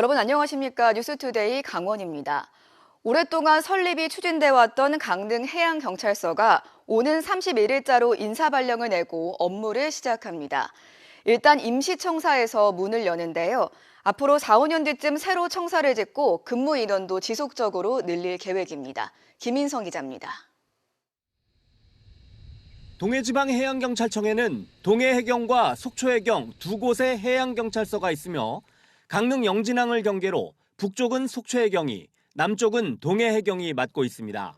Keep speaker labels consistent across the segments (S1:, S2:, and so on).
S1: 여러분 안녕하십니까? 뉴스투데이 강원입니다. 오랫동안 설립이 추진돼 왔던 강릉 해양경찰서가 오는 31일자로 인사발령을 내고 업무를 시작합니다. 일단 임시청사에서 문을 여는데요. 앞으로 4, 5년 뒤쯤 새로 청사를 짓고 근무 인원도 지속적으로 늘릴 계획입니다. 김인성 기자입니다.
S2: 동해지방해양경찰청에는 동해해경과 속초해경 두 곳의 해양경찰서가 있으며 강릉 영진항을 경계로 북쪽은 속초 해경이 남쪽은 동해 해경이 맡고 있습니다.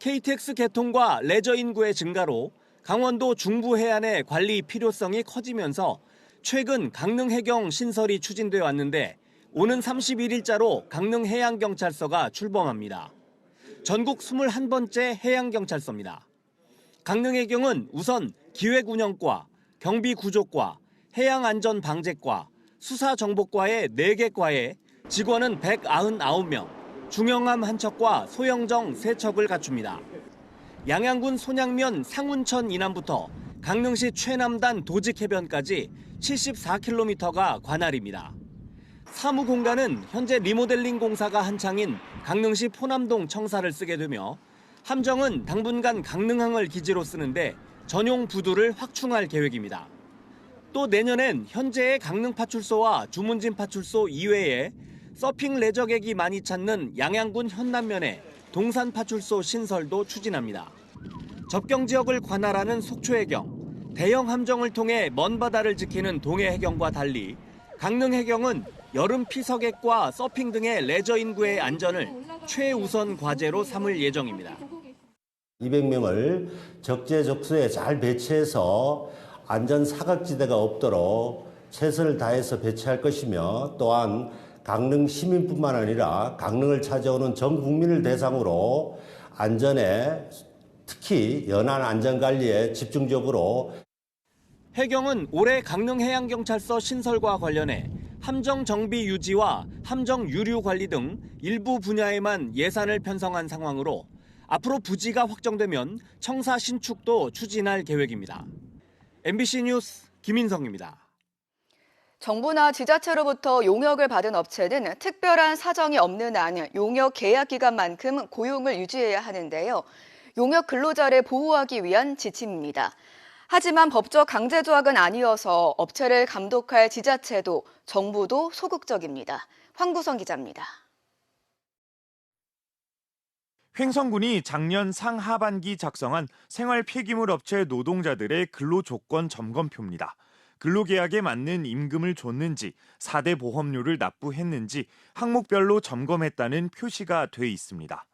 S2: KTX 개통과 레저 인구의 증가로 강원도 중부 해안의 관리 필요성이 커지면서 최근 강릉 해경 신설이 추진돼 왔는데 오는 31일자로 강릉 해양경찰서가 출범합니다. 전국 21번째 해양경찰서입니다. 강릉 해경은 우선 기획운영과, 경비구조과, 해양안전방재과, 수사정보과의 4개 과에 직원은 199명, 중형암 한 척과 소형정 3척을 갖춥니다. 양양군 손양면 상운천 이남부터 강릉시 최남단 도직해변까지 74km가 관할입니다. 사무공간은 현재 리모델링 공사가 한창인 강릉시 포남동 청사를 쓰게 되며 함정은 당분간 강릉항을 기지로 쓰는데 전용 부두를 확충할 계획입니다. 또 내년엔 현재의 강릉 파출소와 주문진 파출소 이외에 서핑 레저객이 많이 찾는 양양군 현남면에 동산 파출소 신설도 추진합니다. 접경 지역을 관할하는 속초 해경, 대형 함정을 통해 먼 바다를 지키는 동해 해경과 달리 강릉 해경은 여름 피서객과 서핑 등의 레저 인구의 안전을 최우선 과제로 삼을 예정입니다.
S3: 200명을 적재적소에 잘 배치해서 안전 사각지대가 없도록 최선을 다해서 배치할 것이며 또한 강릉 시민뿐만 아니라 강릉을 찾아오는 전 국민을 대상으로 안전에 특히 연안 안전관리에 집중적으로
S2: 해경은 올해 강릉해양경찰서 신설과 관련해 함정 정비 유지와 함정 유류 관리 등 일부 분야에만 예산을 편성한 상황으로 앞으로 부지가 확정되면 청사 신축도 추진할 계획입니다. MBC 뉴스 김인성입니다.
S1: 정부나 지자체로부터 용역을 받은 업체는 특별한 사정이 없는 한 용역 계약 기간만큼 고용을 유지해야 하는데요. 용역 근로자를 보호하기 위한 지침입니다. 하지만 법적 강제 조항은 아니어서 업체를 감독할 지자체도 정부도 소극적입니다. 황구성 기자입니다.
S4: 횡성군이 작년 상하반기 작성한 생활 폐기물 업체 노동자들의 근로 조건 점검표입니다. 근로계약에 맞는 임금을 줬는지, 4대 보험료를 납부했는지 항목별로 점검했다는 표시가 돼 있습니다.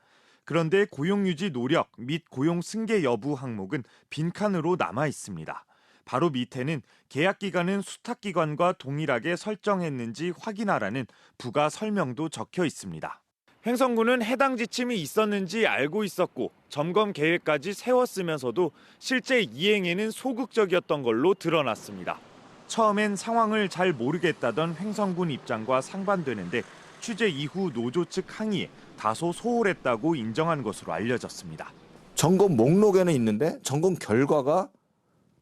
S4: 그런데 고용유지 노력 및 고용 승계 여부 항목은 빈칸으로 남아 있습니다. 바로 밑에는 계약 기간은 수탁 기관과 동일하게 설정했는지 확인하라는 부가 설명도 적혀 있습니다. 횡성군은 해당 지침이 있었는지 알고 있었고 점검 계획까지 세웠으면서도 실제 이행에는 소극적이었던 걸로 드러났습니다. 처음엔 상황을 잘 모르겠다던 횡성군 입장과 상반되는데 취재 이후 노조 측 항의에 다소 소홀했다고 인정한 것으로 알려졌습니다.
S5: 점검 목록에는 있는데 점검 결과가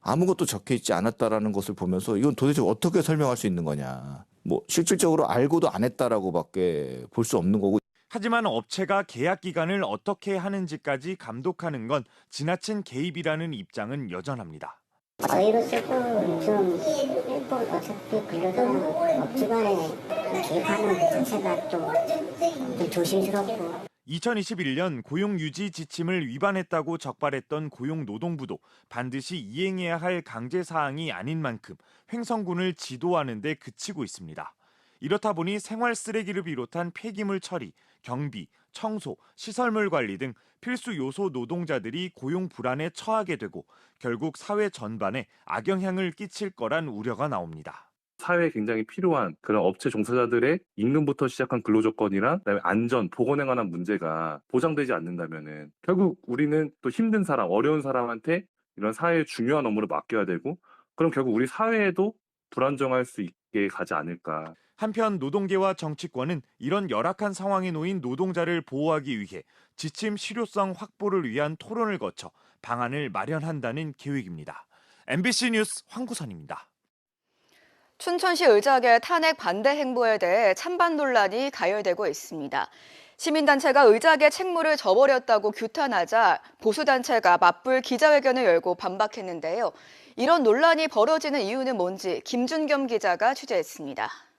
S5: 아무것도 적혀 있지 않았다라는 것을 보면서 이건 도대체 어떻게 설명할 수 있는 거냐. 뭐 실질적으로 알고도 안 했다라고밖에 볼 수 없는 거고
S4: 하지만 업체가 계약 기간을 어떻게 하는지까지 감독하는 건 지나친 개입이라는 입장은 여전합니다.
S6: 저희로서도 좀 일본 어차피 근로자는 업주간에 개입하는 그 자체가 좀, 좀 조심스럽고
S4: 2021년 고용유지 지침을 위반했다고 적발했던 고용노동부도 반드시 이행해야 할 강제 사항이 아닌 만큼 횡성군을 지도하는 데 그치고 있습니다. 이렇다 보니 생활 쓰레기를 비롯한 폐기물 처리, 경비, 청소, 시설물 관리 등 필수 요소 노동자들이 고용 불안에 처하게 되고 결국 사회 전반에 악영향을 끼칠 거란 우려가 나옵니다.
S7: 사회에 굉장히 필요한 그런 업체 종사자들의 임금부터 시작한 근로조건이랑 그다음에 안전, 보건에 관한 문제가 보장되지 않는다면은 결국 우리는 또 힘든 사람, 어려운 사람한테 이런 사회의 중요한 업무를 맡겨야 되고 그럼 결국 우리 사회에도 불안정할 수 있게 가지 않을까.
S4: 한편 노동계와 정치권은 이런 열악한 상황에 놓인 노동자를 보호하기 위해 지침 실효성 확보를 위한 토론을 거쳐 방안을 마련한다는 계획입니다. MBC 뉴스 황구선입니다.
S1: 춘천시 의장의 탄핵 반대 행보에 대해 찬반 논란이 가열되고 있습니다. 시민단체가 의장의 책무를 저버렸다고 규탄하자 보수단체가 맞불 기자회견을 열고 반박했는데요. 이런 논란이 벌어지는 이유는 뭔지 김준겸 기자가 취재했습니다.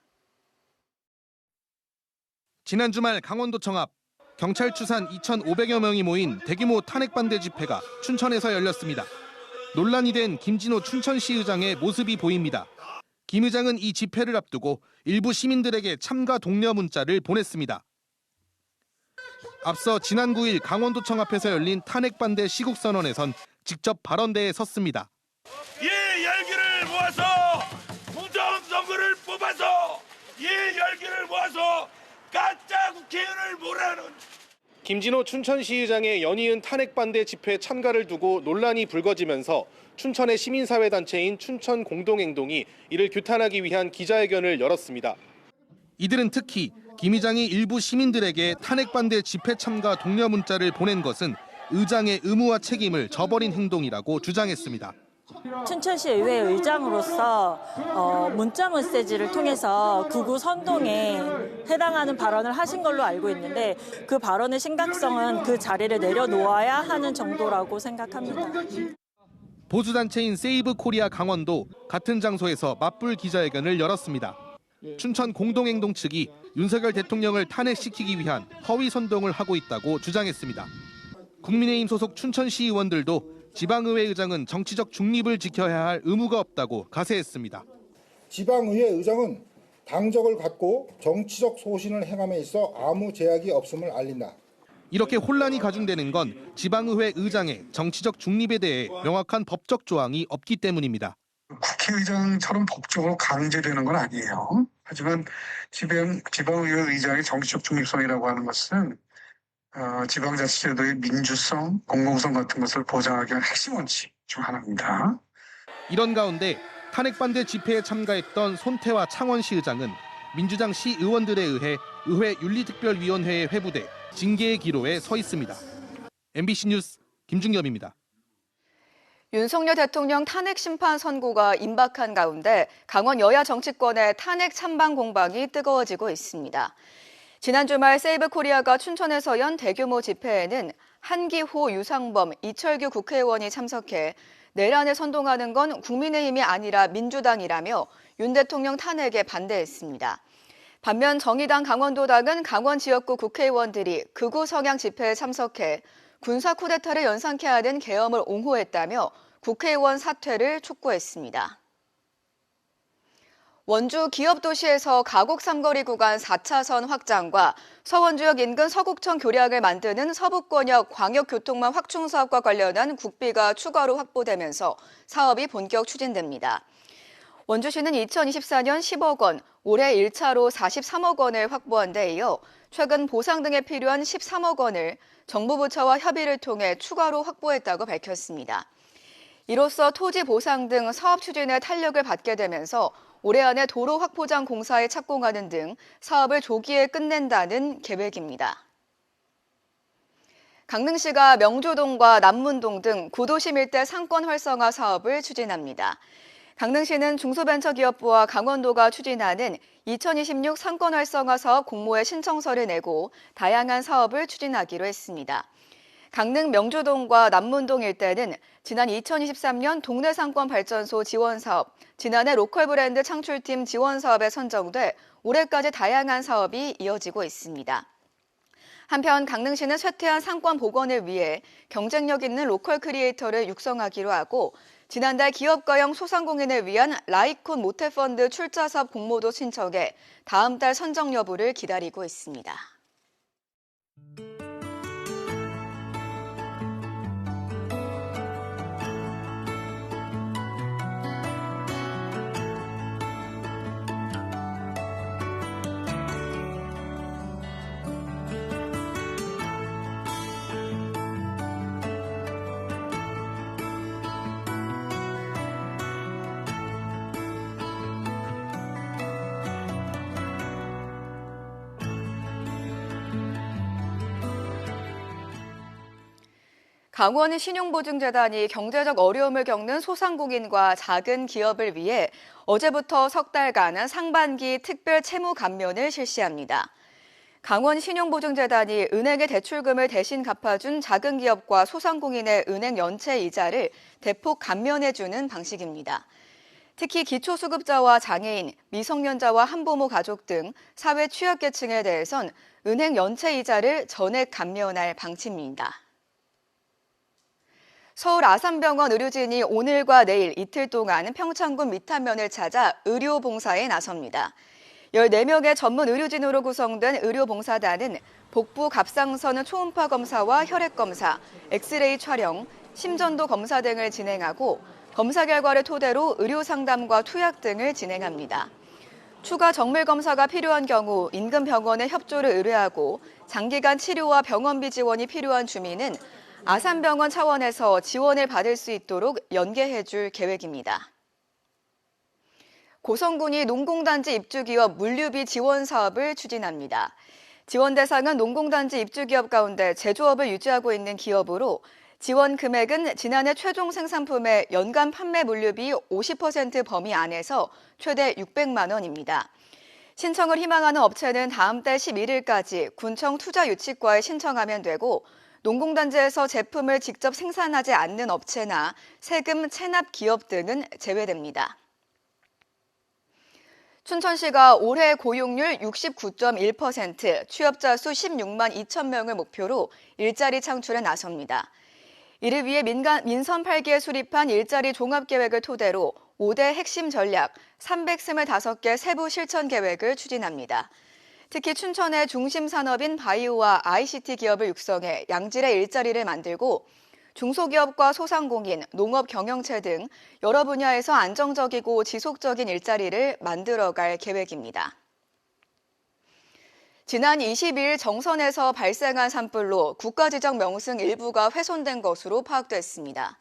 S8: 지난 주말 강원도청 앞 경찰 추산 2,500여 명이 모인 대규모 탄핵 반대 집회가 춘천에서 열렸습니다. 논란이 된 김진호 춘천시 의장의 모습이 보입니다. 김 의장은 이 집회를 앞두고 일부 시민들에게 참가 독려 문자를 보냈습니다. 앞서 지난 9일 강원도청 앞에서 열린 탄핵 반대 시국 선언에선 직접 발언대에 섰습니다.
S9: 이 열기를 모아서 무정 선거를 뽑아서 이 열기를 모아서 가짜 국회의원을 몰아는
S8: 김진호 춘천시의장의 연이은 탄핵 반대 집회 참가를 두고 논란이 불거지면서 춘천의 시민사회 단체인 춘천 공동행동이 이를 규탄하기 위한 기자회견을 열었습니다. 이들은 특히 김 의장이 일부 시민들에게 탄핵 반대 집회 참가 독려 문자를 보낸 것은 의장의 의무와 책임을 저버린 행동이라고 주장했습니다.
S10: 춘천시 의회 의장으로서 어, 문자 메시지를 통해서 구구 선동에 해당하는 발언을 하신 걸로 알고 있는데 그 발언의 심각성은 그 자리를 내려놓아야 하는 정도라고 생각합니다.
S8: 보수단체인 세이브 코리아 강원도 같은 장소에서 맞불 기자회견을 열었습니다. 춘천 공동행동 측이 윤석열 대통령을 탄핵시키기 위한 허위 선동을 하고 있다고 주장했습니다. 국민의힘 소속 춘천시 의원들도 지방의회 의장은 정치적 중립을 지켜야 할 의무가 없다고 가세했습니다.
S11: 지방의회 의장은 당적을 갖고 정치적 소신을 행함에 있어 아무 제약이 없음을 알린다.
S8: 이렇게 혼란이 가중되는 건 지방의회 의장의 정치적 중립에 대해 명확한 법적 조항이 없기 때문입니다.
S12: 국회의장처럼 법적으로 강제되는 건 아니에요. 하지만 지방, 지방의회 의장의 정치적 중립성이라고 하는 것은 어, 지방자치제도의 민주성, 공공성 같은 것을 보장하기 위한 핵심 원칙 중 하나입니다.
S8: 이런 가운데 탄핵 반대 집회에 참가했던 손태화 창원시 의장은 민주당 시 의원들에 의해 의회 윤리특별위원회에 회부돼 징계의 기로에 서 있습니다. MBC 뉴스 김중겸입니다.
S1: 윤석열 대통령 탄핵 심판 선고가 임박한 가운데 강원 여야 정치권의 탄핵 찬반 공방이 뜨거워지고 있습니다. 지난 주말 세이브 코리아가 춘천에서 연 대규모 집회에는 한기호, 유상범, 이철규 국회의원이 참석해 내란을 선동하는 건 국민의힘이 아니라 민주당이라며 윤 대통령 탄핵에 반대했습니다. 반면 정의당 강원도당은 강원 지역구 국회의원들이 극우 성향 집회에 참석해 군사 쿠데타를 연상케 하는 계엄을 옹호했다며 국회의원 사퇴를 촉구했습니다. 원주 기업도시에서 가곡 삼거리 구간 4차선 확장과 서원주역 인근 서곡천 교량을 만드는 서북권역 광역교통망 확충 사업과 관련한 국비가 추가로 확보되면서 사업이 본격 추진됩니다. 원주시는 2024년 10억 원, 올해 1차로 43억 원을 확보한 데 이어 최근 보상 등에 필요한 13억 원을 정부 부처와 협의를 통해 추가로 확보했다고 밝혔습니다. 이로써 토지 보상 등 사업 추진에 탄력을 받게 되면서 올해 안에 도로 확포장 공사에 착공하는 등 사업을 조기에 끝낸다는 계획입니다. 강릉시가 명조동과 남문동 등 구도심 일대 상권 활성화 사업을 추진합니다. 강릉시는 중소벤처기업부와 강원도가 추진하는 2026 상권 활성화 사업 공모에 신청서를 내고 다양한 사업을 추진하기로 했습니다. 강릉 명조동과 남문동 일대는 지난 2023년 동네 상권 발전소 지원 사업, 지난해 로컬 브랜드 창출팀 지원 사업에 선정돼 올해까지 다양한 사업이 이어지고 있습니다. 한편 강릉시는 쇠퇴한 상권 복원을 위해 경쟁력 있는 로컬 크리에이터를 육성하기로 하고 지난달 기업가형 소상공인을 위한 라이콘 모태펀드 출자 사업 공모도 신청해 다음 달 선정 여부를 기다리고 있습니다. 강원 신용보증재단이 경제적 어려움을 겪는 소상공인과 작은 기업을 위해 어제부터 석 달간 상반기 특별 채무 감면을 실시합니다. 강원 신용보증재단이 은행의 대출금을 대신 갚아준 작은 기업과 소상공인의 은행 연체 이자를 대폭 감면해주는 방식입니다. 특히 기초수급자와 장애인, 미성년자와 한부모 가족 등 사회 취약계층에 대해선 은행 연체 이자를 전액 감면할 방침입니다. 서울 아산병원 의료진이 오늘과 내일 이틀 동안 평창군 미탄면을 찾아 의료봉사에 나섭니다. 14명의 전문 의료진으로 구성된 의료봉사단은 복부 갑상선 초음파 검사와 혈액 검사, 엑스레이 촬영, 심전도 검사 등을 진행하고 검사 결과를 토대로 의료 상담과 투약 등을 진행합니다. 추가 정밀 검사가 필요한 경우 인근 병원에 협조를 의뢰하고 장기간 치료와 병원비 지원이 필요한 주민은 아산병원 차원에서 지원을 받을 수 있도록 연계해 줄 계획입니다. 고성군이 농공단지 입주기업 물류비 지원 사업을 추진합니다. 지원 대상은 농공단지 입주기업 가운데 제조업을 유지하고 있는 기업으로 지원 금액은 지난해 최종 생산품의 연간 판매 물류비 50% 범위 안에서 최대 600만 원입니다. 신청을 희망하는 업체는 다음 달 11일까지 군청 투자 유치과에 신청하면 되고 농공단지에서 제품을 직접 생산하지 않는 업체나 세금 체납 기업 등은 제외됩니다. 춘천시가 올해 고용률 69.1%, 취업자 수 16만 2천 명을 목표로 일자리 창출에 나섭니다. 이를 위해 민간, 민선 8기에 수립한 일자리 종합계획을 토대로 5대 핵심 전략 325개 세부 실천 계획을 추진합니다. 특히 춘천의 중심 산업인 바이오와 ICT 기업을 육성해 양질의 일자리를 만들고 중소기업과 소상공인, 농업 경영체 등 여러 분야에서 안정적이고 지속적인 일자리를 만들어갈 계획입니다. 지난 22일 정선에서 발생한 산불로 국가지정 명승 일부가 훼손된 것으로 파악됐습니다.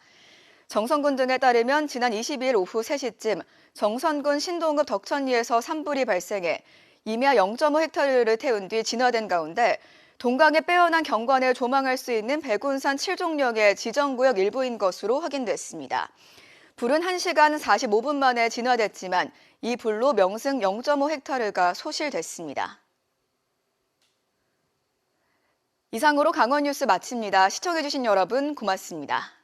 S1: 정선군 등에 따르면 지난 22일 오후 3시쯤 정선군 신동읍 덕천리에서 산불이 발생해 임야 0.5헥타르를 태운 뒤 진화된 가운데 동강에 빼어난 경관을 조망할 수 있는 백운산 7종역의 지정구역 일부인 것으로 확인됐습니다. 불은 1시간 45분 만에 진화됐지만 이 불로 명승 0.5헥타르가 소실됐습니다. 이상으로 강원 뉴스 마칩니다. 시청해주신 여러분 고맙습니다.